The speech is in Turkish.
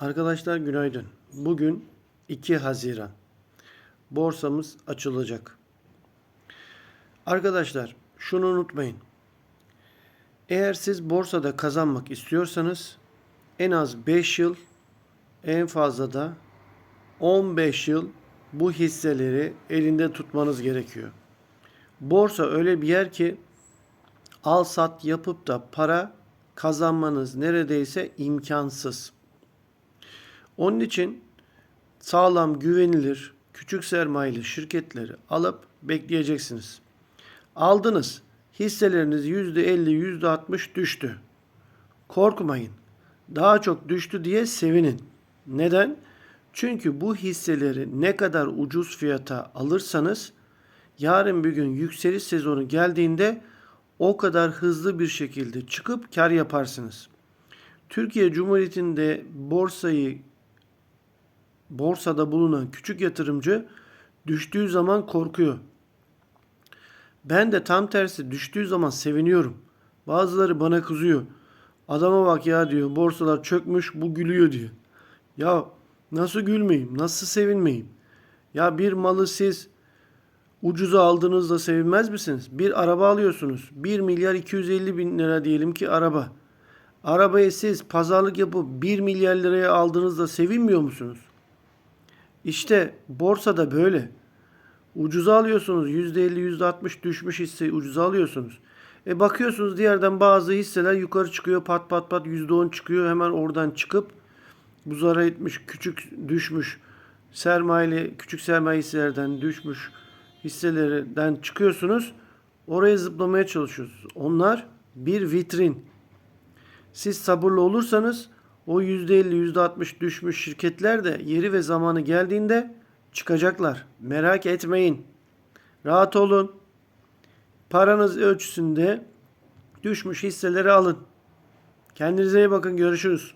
Arkadaşlar günaydın. Bugün 2 Haziran. Borsamız açılacak. Arkadaşlar şunu unutmayın. Eğer siz borsada kazanmak istiyorsanız en az 5 yıl en fazla da 15 yıl bu hisseleri elinde tutmanız gerekiyor. Borsa öyle bir yer ki al sat yapıp da para kazanmanız neredeyse imkansız. Onun için sağlam, güvenilir, küçük sermayeli şirketleri alıp bekleyeceksiniz. Aldınız. Hisseleriniz %50, %60 düştü. Korkmayın. Daha çok düştü diye sevinin. Neden? Çünkü bu hisseleri ne kadar ucuz fiyata alırsanız yarın bir gün yükseliş sezonu geldiğinde o kadar hızlı bir şekilde çıkıp kar yaparsınız. Türkiye Cumhuriyeti'nde borsayı borsada bulunan küçük yatırımcı düştüğü zaman korkuyor. Ben de tam tersi düştüğü zaman seviniyorum. Bazıları bana kızıyor. Adama bak ya diyor borsalar çökmüş bu gülüyor diyor. Ya nasıl gülmeyeyim nasıl sevinmeyeyim? Ya bir malı siz ucuza aldığınızda sevinmez misiniz? Bir araba alıyorsunuz. 1 milyar 250 bin lira diyelim ki araba. Arabayı siz pazarlık yapıp 1 milyar liraya aldığınızda sevinmiyor musunuz? İşte borsada böyle. Ucuza alıyorsunuz. %50, %60 düşmüş hisseyi ucuza alıyorsunuz. E bakıyorsunuz diğerden bazı hisseler yukarı çıkıyor. Pat pat pat %10 çıkıyor. Hemen oradan çıkıp bu zarar etmiş, küçük düşmüş sermayeli, küçük sermaye hisselerden düşmüş hisselerden çıkıyorsunuz. Oraya zıplamaya çalışıyorsunuz. Onlar bir vitrin. Siz sabırlı olursanız o %50, %60 düşmüş şirketler de yeri ve zamanı geldiğinde çıkacaklar. Merak etmeyin. Rahat olun. Paranız ölçüsünde düşmüş hisseleri alın. Kendinize iyi bakın. Görüşürüz.